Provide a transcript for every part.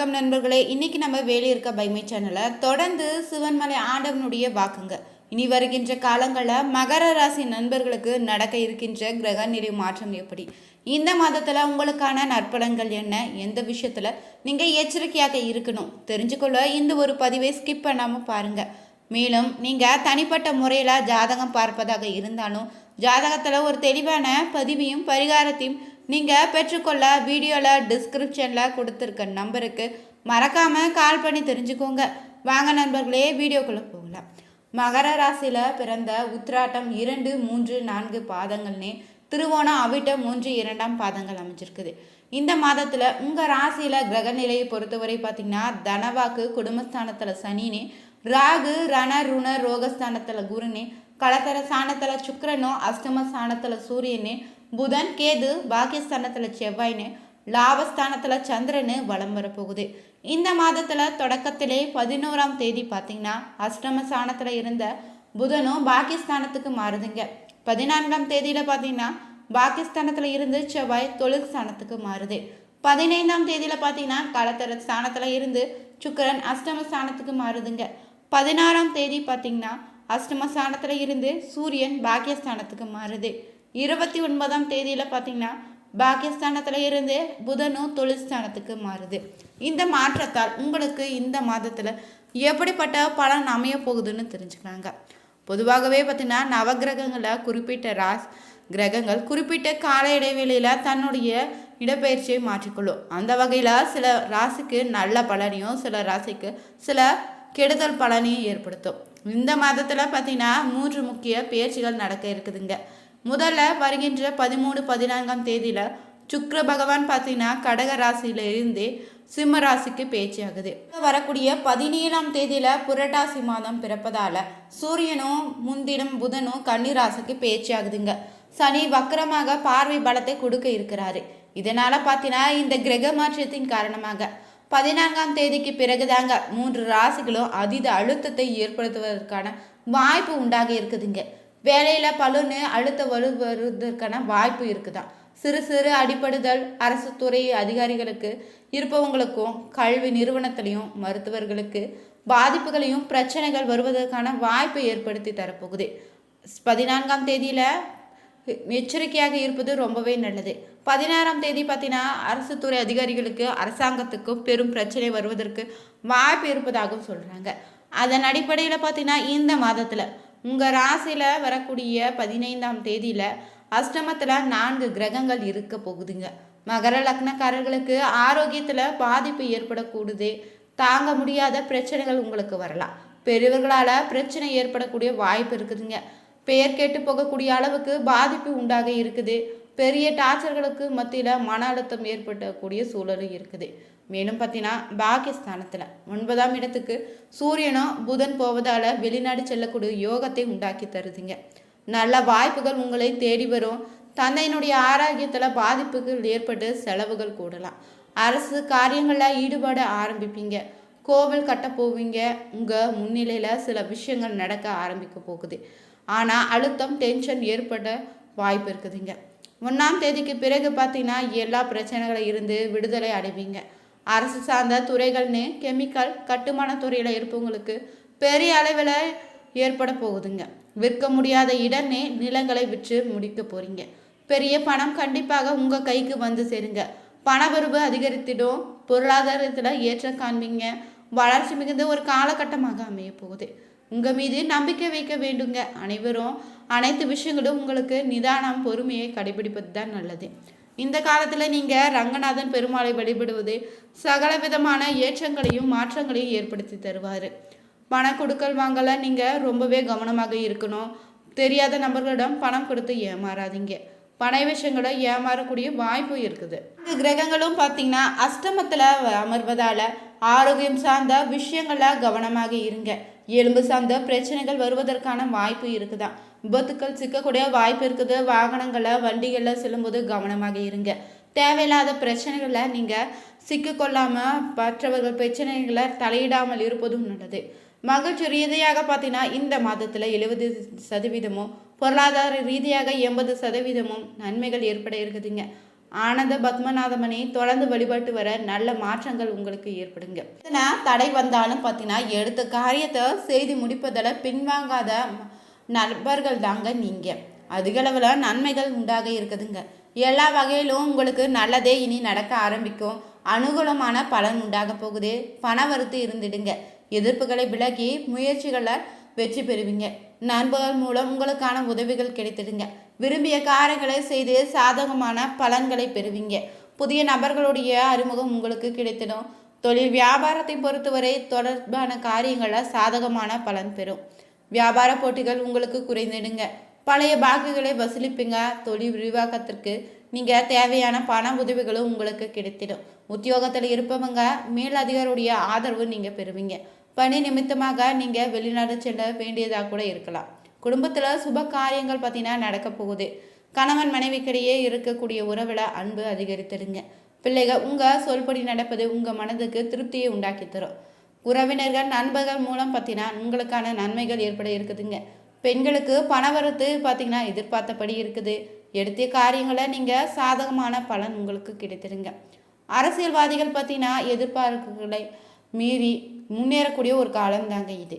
வணக்கம் நண்பர்களே. இன்னைக்கு நம்ம வேலை இருக்க பைமை சேனலை தொடர்ந்து சிவன்மலை ஆண்டவனுடைய வாக்குங்க. இனி வருகின்ற காலங்களில் மகர ராசி நண்பர்களுக்கு நடக்க இருக்கின்ற கிரக நிலை மாற்றம் எப்படி? இந்த மாதத்தில் உங்களுக்கான நற்பலன்கள் என்ன? எந்த விஷயத்தில் நீங்கள் எச்சரிக்கையாக இருக்கணும்? தெரிஞ்சுக்கொள்ள இந்த ஒரு பதிவை ஸ்கிப் பண்ணாமல் பாருங்கள் மேலும் நீங்கள் தனிப்பட்ட முறையில் ஜாதகம் பார்ப்பதாக இருந்தாலும் ஜாதகத்தில் ஒரு தெளிவான பதிவையும் பரிகாரத்தையும் நீங்கள் பெற்றுக்கொள்ள வீடியோவில் டிஸ்கிரிப்ஷனில் கொடுத்துருக்க நம்பருக்கு மறக்காமல் கால் பண்ணி தெரிஞ்சுக்கோங்க. வாங்க நண்பர்களே வீடியோக்குள்ளே போகலாம். மகர ராசியில் பிறந்த உத்ராட்டம் இரண்டு மூன்று நான்கு பாதங்கள்னே திருவோணம் அவிட்டம் மூன்று இரண்டாம் பாதங்கள் அமைஞ்சிருக்குது. இந்த மாதத்தில் உங்கள் ராசியில் கிரகநிலையை பொறுத்தவரை பார்த்தீங்கன்னா தனவாக்கு குடும்பஸ்தானத்தில் சனினே ராகு ரண ருண ரோகஸ்தானத்தில் குருனே கலத்தர ஸ்தானத்தில் சுக்கிரனோ அஷ்டம ஸ்தானத்தில் சூரியனே புதன் கேது பாகிஸ்தானத்தில் செவ்வாய்னு லாபஸ்தானத்தில் சந்திரனு வலம் வரப்போகுது. இந்த மாதத்தில் தொடக்கத்திலே பதினோராம் தேதி பார்த்தீங்கன்னா அஷ்டமஸ்தானத்தில் இருந்த புதனும் பாகிஸ்தானத்துக்கு மாறுதுங்க. பதினான்காம் தேதியில் பார்த்தீங்கன்னா பாகிஸ்தானத்தில் இருந்து செவ்வாய் தொழில் ஸ்தானத்துக்கு மாறுது. பதினைந்தாம் தேதியில் பார்த்தீங்கன்னா கலத்தர ஸ்தானத்தில் இருந்து சுக்கரன் அஷ்டம ஸ்தானத்துக்கு மாறுதுங்க. பதினாறாம் தேதி பார்த்தீங்கன்னா அஷ்டம ஸ்தானத்தில் இருந்து சூரியன் பாக்கியஸ்தானத்துக்கு மாறுது. இருபத்தி ஒன்பதாம் தேதியில் பார்த்தீங்கன்னா பாகிஸ்தானத்தில் இருந்து புதனும் தொழில்ஸ்தானத்துக்கு மாறுது. இந்த மாற்றத்தால் உங்களுக்கு இந்த மாதத்தில் எப்படிப்பட்ட பலன் அமைய போகுதுன்னு தெரிஞ்சுக்கலாங்க. பொதுவாகவே பார்த்தீங்கன்னா நவகிரகங்களை குறிப்பிட்ட ராஸ் கிரகங்கள் குறிப்பிட்ட கால இடைவெளியில் தன்னுடைய இடப்பெயர்ச்சியை மாற்றிக்கொள்ளும். அந்த வகையில் சில ராசிக்கு நல்ல பலனையும் சில ராசிக்கு சில கெடுதல் பலனையும் ஏற்படுத்தும். இந்த மாதத்தில் பார்த்தீங்கன்னா மூன்று முக்கிய பயிற்சிகள் நடக்க இருக்குதுங்க. முதல்ல வருகின்ற பதிமூணு பதினான்காம் தேதியில் சுக்ர பகவான் பார்த்தீங்கன்னா கடக ராசியில இருந்து சிம்ம ராசிக்கு பேச்சு ஆகுது வரக்கூடிய பதினேழாம் தேதியில புரட்டாசி மாதம் பிறப்பதால சூரியனும் முன்தினம் புதனும் கன்னி ராசிக்கு பேச்சு ஆகுதுங்க சனி வக்கரமாக பார்வை பலத்தை கொடுக்க இருக்கிறாரு. இதனால பார்த்தீங்கன்னா இந்த கிரக மாற்றத்தின் காரணமாக பதினான்காம் தேதிக்கு பிறகுதாங்க மூன்று ராசிகளும் அதீத அழுத்தத்தை ஏற்படுத்துவதற்கான வாய்ப்பு உண்டாக இருக்குதுங்க. வேலையில் பலுன்னு அழுத்த வலு வருவதற்கான வாய்ப்பு இருக்குதான் சிறு சிறு அடிப்படுதல் அரசு துறை அதிகாரிகளுக்கு இருப்பவங்களுக்கும் கல்வி நிறுவனத்திலையும் மருத்துவர்களுக்கு பாதிப்புகளையும் பிரச்சனைகள் வருவதற்கான வாய்ப்பை ஏற்படுத்தி தரப்போகுது. பதினான்காம் தேதியில் எச்சரிக்கையாக இருப்பது ரொம்பவே நல்லது. பதினாறாம் தேதி பார்த்தீங்கன்னா அரசு துறை அதிகாரிகளுக்கு அரசாங்கத்துக்கும் பெரும் பிரச்சனை வருவதற்கு வாய்ப்பு இருப்பதாகவும் சொல்கிறாங்க அதன் அடிப்படையில் பார்த்தீங்கன்னா இந்த மாதத்தில் உங்கள் ராசியில் வரக்கூடிய பதினைந்தாம் தேதியில் அஷ்டமத்தில் நான்கு கிரகங்கள் இருக்க போகுதுங்க. மகர லக்னக்காரர்களுக்கு ஆரோக்கியத்தில் பாதிப்பு ஏற்படக்கூடுது. தாங்க முடியாத பிரச்சனைகள் உங்களுக்கு வரலாம். பெரியவர்களால் பிரச்சனை ஏற்படக்கூடிய வாய்ப்பு இருக்குதுங்க. பெயர் கேட்டு போகக்கூடிய அளவுக்கு பாதிப்பு உண்டாக இருக்குது. பெரிய டார்ச்சர்களுக்கு மத்தியில் மன அழுத்தம் ஏற்படக்கூடிய சூழலும் இருக்குது. மேலும் பார்த்தீங்கன்னா பாகிஸ்தானத்தில் ஒன்பதாம் இடத்துக்கு சூரியனும் புதன் போவதால் வெளிநாடு செல்லக்கூடிய யோகத்தை உண்டாக்கி தருதுங்க. நல்ல வாய்ப்புகள் உங்களை தேடி வரும். தந்தையினுடைய ஆரோக்கியத்தில் பாதிப்புகள் ஏற்பட்டு செலவுகள் கூடலாம். அரசு காரியங்களில் ஈடுபட ஆரம்பிப்பீங்க. கோவில் கட்ட போவீங்க. உங்கள் முன்னிலையில் சில விஷயங்கள் நடக்க ஆரம்பிக்க போகுது. ஆனால் அழுத்தம் டென்ஷன் ஏற்பட வாய்ப்பு இருக்குதுங்க. ஒன்றாம் தேதிக்கு பிறகு பார்த்தீங்கன்னா எல்லா பிரச்சனைகளும் இருந்து விடுதலை அடைவீங்க. அரசு சார்ந்த துறைகள்னு கெமிக்கல் கட்டுமான துறையில் இருப்பவங்களுக்கு பெரிய அளவில் ஏற்பட போகுதுங்க. விற்க முடியாத இடனே நிலங்களை விற்று முடிக்க போறீங்க. பெரிய பணம் கண்டிப்பாக உங்கள் கைக்கு வந்து சேருங்க. பணவரவு அதிகரித்திடும் பொருளாதாரத்தில் ஏற்றம் காண்பீங்க. வளர்ச்சி மிகுந்த ஒரு காலகட்டமாக அமைய போகுது. உங்கள் மீது நம்பிக்கை வைக்க வேண்டுங்க. அனைவரும் அனைத்து விஷயங்களும் உங்களுக்கு நிதானம் பொறுமையை கடைபிடிப்பது தான் நல்லது. இந்த காலத்தில் நீங்கள் ரங்கநாதன் பெருமாளை வழிபடுவது சகல விதமான ஏற்றங்களையும் மாற்றங்களையும் ஏற்படுத்தி தருவார். பண கொடுக்கல் வாங்கல நீங்கள் ரொம்பவே கவனமாக இருக்கணும். தெரியாத நபர்களிடம் பணம் கொடுத்து ஏமாறாதீங்க. பண விஷயங்களை ஏமாறக்கூடிய வாய்ப்பு இருக்குது. இந்த கிரகங்களும் பார்த்தீங்கன்னா அஷ்டமத்தில் அமர்வதால் ஆரோக்கியம் சார்ந்த விஷயங்களில் கவனமாக இருங்க. எலும்பு சார்ந்த பிரச்சனைகள் வருவதற்கான வாய்ப்பு இருக்குதான். விபத்துக்கள் சிக்கக்கூடிய வாய்ப்பு இருக்குது. வாகனங்களை வண்டிகளில் செல்லும்போது கவனமாக இருங்க. தேவையில்லாத பிரச்சனைகளை நீங்கள் சிக்கிக்கொள்ளாமல் மற்றவர்கள் பிரச்சனைகளை தலையிடாமல் இருப்பதும் நல்லது. மகிழ்ச்சி ரீதியாக பார்த்தீங்கன்னா இந்த மாதத்தில் எழுபது சதவீதமும் பொருளாதார ரீதியாக எண்பது சதவீதமும் நன்மைகள் ஏற்பட இருக்குதுங்க. ஆனந்த பத்மநாதமணி தொடர்ந்து வழிபட்டு வர நல்ல மாற்றங்கள் உங்களுக்கு ஏற்படுங்க. இதனால் தடை வந்தாலும் பார்த்தீங்கன்னா எடுத்த காரியத்தை செய்து முடிப்பதில் பின்வாங்காத நண்பர்கள் தாங்க நீங்கள் அதிகளவில் நன்மைகள் உண்டாக இருக்குதுங்க. எல்லா வகையிலும் உங்களுக்கு நல்லதே இனி நடக்க ஆரம்பிக்கும். அனுகூலமான பலன் உண்டாக போகுது. பண வரத்து இருந்துடுங்க. எதிர்ப்புகளை விலகி முயற்சிகளை வெற்றி பெறுவீங்க. நண்பர்கள் மூலம் உங்களுக்கான உதவிகள் கிடைத்திடுங்க. விரும்பிய காரியங்களை செய்து சாதகமான பலன்களை பெறுவீங்க. புதிய நபர்களுடைய அறிமுகம் உங்களுக்கு கிடைத்திடும். தொழில் வியாபாரத்தை பொறுத்தவரை தொடர்பான காரியங்களில் சாதகமான பலன் பெறும். வியாபார போட்டிகள் உங்களுக்கு குறைந்திடுங்க. பழைய பாக்குகளை வசூலிப்பீங்க. தொழில் விரிவாக்கத்திற்கு நீங்கள் தேவையான பண உதவிகளும் உங்களுக்கு கிடைத்திடும். உத்தியோகத்தில் இருப்பவங்க மேலதிகாரியுடைய ஆதரவு நீங்கள் பெறுவீங்க. பணி நிமித்தமாக நீங்கள் வெளிநாடு செல்ல வேண்டியதாக கூட இருக்கலாம். குடும்பத்தில் சுப காரியங்கள் பார்த்தீங்கன்னா நடக்க போகுது. கணவன் மனைவிக்கிடையே இருக்கக்கூடிய உறவில் அன்பு அதிகரித்திடுங்க. பிள்ளைகள் உங்கள் சொல்படி நடப்பது உங்கள் மனதுக்கு திருப்தியை உண்டாக்கி தரும். உறவினர்கள் நண்பர்கள் மூலம் பார்த்தீங்கன்னா உங்களுக்கான நன்மைகள் ஏற்பட இருக்குதுங்க. பெண்களுக்கு பணவரத்து பார்த்தீங்கன்னா எதிர்பார்த்தபடி இருக்குது. எடுத்த காரியங்களை நீங்கள் சாதகமான பலன் உங்களுக்கு கிடைத்திருங்க அரசியல்வாதிகள் பார்த்தீங்கன்னா எதிர்பார்ப்புகளை மீறி முன்னேறக்கூடிய ஒரு காலம் தாங்க இது.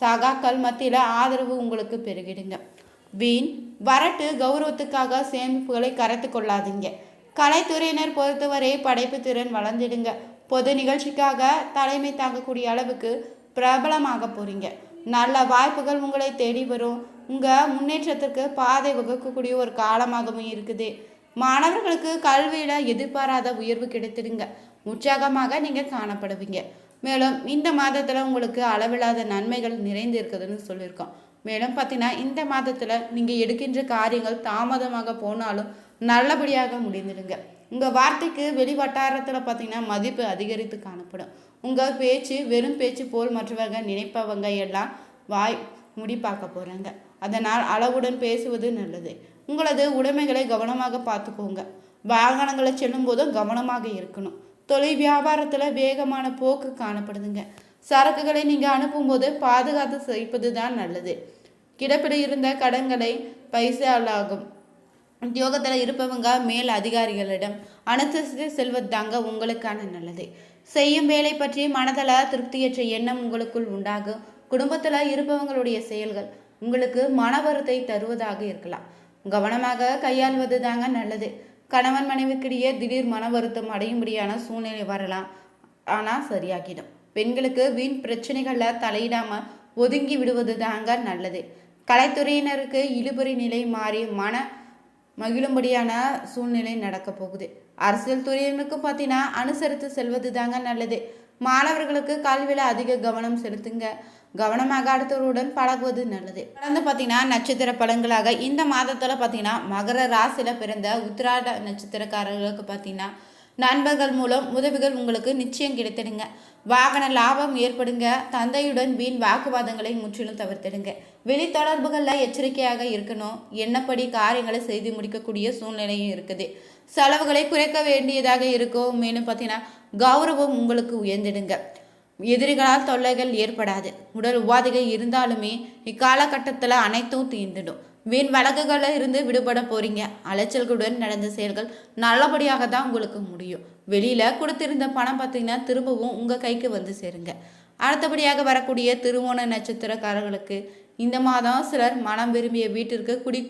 சகாக்கள் மத்தியில் ஆதரவு உங்களுக்கு பெருகிடுங்க. வீண் வரட்டு கௌரவத்துக்காக சேமிப்புகளை கரைத்து கொள்ளாதீங்க. கலைத்துறையினர் பொறுத்தவரை படைப்பு திறன் வளர்ந்துடுங்க. பொது நிகழ்ச்சிக்காக தலைமை தாங்கக்கூடிய அளவுக்கு பிரபலமாக போகிறீங்க நல்ல வாய்ப்புகள் உங்களை தேடி வரும். உங்கள் முன்னேற்றத்திற்கு பாதை வகுக்கக்கூடிய ஒரு காலமாகவும் இருக்குது. மாணவர்களுக்கு கல்வியில் எதிர்பாராத உயர்வு கிடைத்திடுங்க. உற்சாகமாக நீங்கள் காணப்படுவீங்க. மேலும் இந்த மாதத்தில் உங்களுக்கு அளவில்லாத நன்மைகள் நிறைந்து இருக்குதுன்னு சொல்லியிருக்கோம். மேலும் பார்த்தீங்கன்னா இந்த மாதத்தில் நீங்கள் எடுக்கின்ற காரியங்கள் தாமதமாக போனாலும் நல்லபடியாக முடிந்துடுங்க. உங்கள் வார்த்தைக்கு வெளி வட்டாரத்தில் பார்த்தீங்கன்னா மதிப்பு அதிகரித்து காணப்படும். உங்கள் பேச்சு வெறும் பேச்சு போல் மற்றவங்க நினைப்பவங்க எல்லாம் வாய் முடி பார்க்க போகிறாங்க அதனால் அளவுடன் பேசுவது நல்லது. உங்களது உடைமைகளை கவனமாக பார்த்துக்கோங்க. வாகனங்களை செல்லும் போதும் கவனமாக இருக்கணும். தொழில் வியாபாரத்தில் வேகமான போக்கு காணப்படுதுங்க. சரக்குகளை நீங்கள் அனுப்பும்போது பாதுகாத்து செய்ப்பது தான் நல்லது. கிடப்பிட இருந்த கடன்களை பைசாலாகும் உத்தியோகத்தில் இருப்பவங்க மேல் அதிகாரிகளிடம் அனுசரித்து செல்வது தாங்க உங்களுக்கான நல்லது. செய்யும் வேலை பற்றி மனதில் திருப்தியற்ற எண்ணம் உங்களுக்குள் உண்டாகும். குடும்பத்தில் இருப்பவங்களுடைய செயல்கள் உங்களுக்கு மனவருத்தை தருவதாக இருக்கலாம். கவனமாக கையாள்வது தாங்க நல்லது. கணவன் மனைவிக்கிடையே திடீர் மன வருத்தம் அடையும்படியான சூழ்நிலை வரலாம். ஆனால் சரியாகிடும். பெண்களுக்கு வீண் பிரச்சனைகளில் தலையிடாமல் ஒதுங்கி விடுவது தாங்க நல்லது. கலைத்துறையினருக்கு இழுபறி நிலை மாறி மன மகிழும்படியான சூழ்நிலை நடக்க போகுது. அரசியல் துறையினருக்கும் பார்த்தீங்கன்னா அனுசரித்து செல்வது தாங்க நல்லது. மாணவர்களுக்கு கல்வியில் அதிக கவனம் செலுத்துங்க. கவனமாக அடுத்தவருடன் பழகுவது நல்லது. தொடர்ந்து பார்த்தீங்கன்னா நட்சத்திர பலன்களாக இந்த மாதத்தில் பார்த்தீங்கன்னா மகர ராசியில் பிறந்த உத்திராட நட்சத்திரக்காரர்களுக்கு பார்த்தீங்கன்னா நண்பர்கள் மூலம் உதவிகள் உங்களுக்கு நிச்சயம் கிடைத்திடுங்க. வாகன லாபம் ஏற்படுங்க. தந்தையுடன் வீண் வாக்குவாதங்களை முற்றிலும் தவிர்த்திடுங்க. வெளி தொடர்புகளில் எச்சரிக்கையாக இருக்கணும். என்னப்படி காரியங்களை செய்து முடிக்கக்கூடிய சூழ்நிலையும் இருக்குது. செலவுகளை குறைக்க வேண்டியதாக இருக்கும். மேலும் பார்த்தீங்கன்னா கௌரவம் உங்களுக்கு உயர்ந்திடுங்க. எதிரிகளால் தொல்லைகள் ஏற்படாது. உடல் உபாதைகள் இருந்தாலுமே இக்காலகட்டத்தில் அனைத்தும் தீர்ந்துடும். வீண் வழக்குகளில் இருந்து விடுபட போறீங்க. அலைச்சல்களுடன் நடந்த செயல்கள் நல்லபடியாக தான் உங்களுக்கு முடியும். வெளியில் கொடுத்திருந்த பணம் பார்த்தீங்கன்னா திரும்பவும் உங்கள் கைக்கு வந்து சேருங்க. அடுத்தபடியாக வரக்கூடிய திருவோண நட்சத்திரக்காரர்களுக்கு இந்த மாதம் சிலர் மனம் விரும்பிய வீட்டிற்கு குடி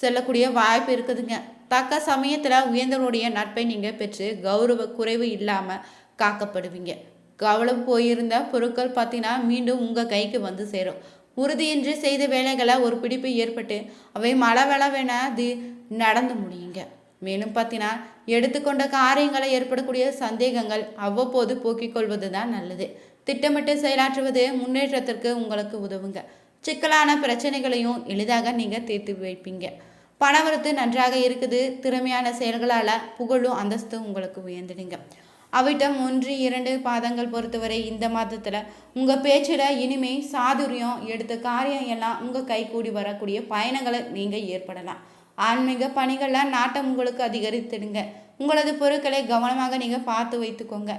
செல்லக்கூடிய வாய்ப்பு இருக்குதுங்க. தக்க சமயத்தில் உயர்ந்தவருடைய நட்பை நீங்கள் பெற்று கௌரவ குறைவு இல்லாமல் காக்கப்படுவீங்க. கவலம் போயிருந்த பொருட்கள் பார்த்தீங்கன்னா மீண்டும் உங்கள் கைக்கு வந்து சேரும். உறுதியின்றி செய்த வேலைகளை ஒரு பிடிப்பு ஏற்பட்டு அவை மளவளவென அது நடந்து முடியுங்க. மேலும் பார்த்தீங்கன்னா எடுத்துக்கொண்ட காரியங்களை ஏற்படக்கூடிய சந்தேகங்கள் அவ்வப்போது போக்கிக் கொள்வது தான் நல்லது. திட்டமிட்டு செயலாற்றுவது முன்னேற்றத்திற்கு உங்களுக்கு உதவுங்க. சிக்கலான பிரச்சனைகளையும் எளிதாக நீங்கள் தீர்த்து வைப்பீங்க. பணவரத்து நன்றாக இருக்குது. திறமையான செயல்களால் புகழும் அந்தஸ்தும் உங்களுக்கு உயர்ந்துடுங்க. அவிட்டம் ஒன்று இரண்டு பாதங்கள் பொறுத்தவரை இந்த மாதத்தில் உங்கள் பேச்சில் இனிமே சாதுரியம் எடுத்த காரியம் எல்லாம் உங்கள் கை கூடி வரக்கூடிய பயணங்களை நீங்கள் ஏற்படலாம். ஆன்மீக பணிகளில் நாட்டம் உங்களுக்கு அதிகரித்துடுங்க. உங்களது பொருட்களை கவனமாக நீங்கள் பார்த்து வைத்துக்கோங்க.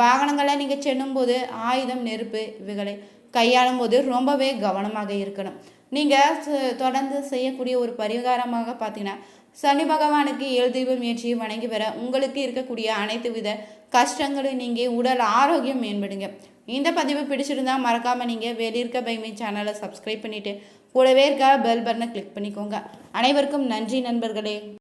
வாகனங்களை நீங்கள் செல்லும்போது ஆயுதம் நெருப்பு இவைகளை கையாளும் போது ரொம்பவே கவனமாக இருக்கணும். நீங்கள் தொடர்ந்து செய்யக்கூடிய ஒரு பரிகாரமாக பார்த்தீங்கன்னா சனி பகவானுக்கு ஏழு தீபம் ஏற்றி வணங்கி வர உங்களுக்கு இருக்கக்கூடிய அனைத்து வித கஷ்டங்களும் நீங்கள் உடல் ஆரோக்கியம் மேம்படுங்க. இந்த பதிவு பிடிச்சிருந்தா மறக்காமல் நீங்கள் வெளியிருக்க பைமை சேனலை சப்ஸ்கிரைப் பண்ணிவிட்டு கூடவே இருக்க பெல் பட்டனை கிளிக் பண்ணிக்கோங்க. அனைவருக்கும் நன்றி நண்பர்களே.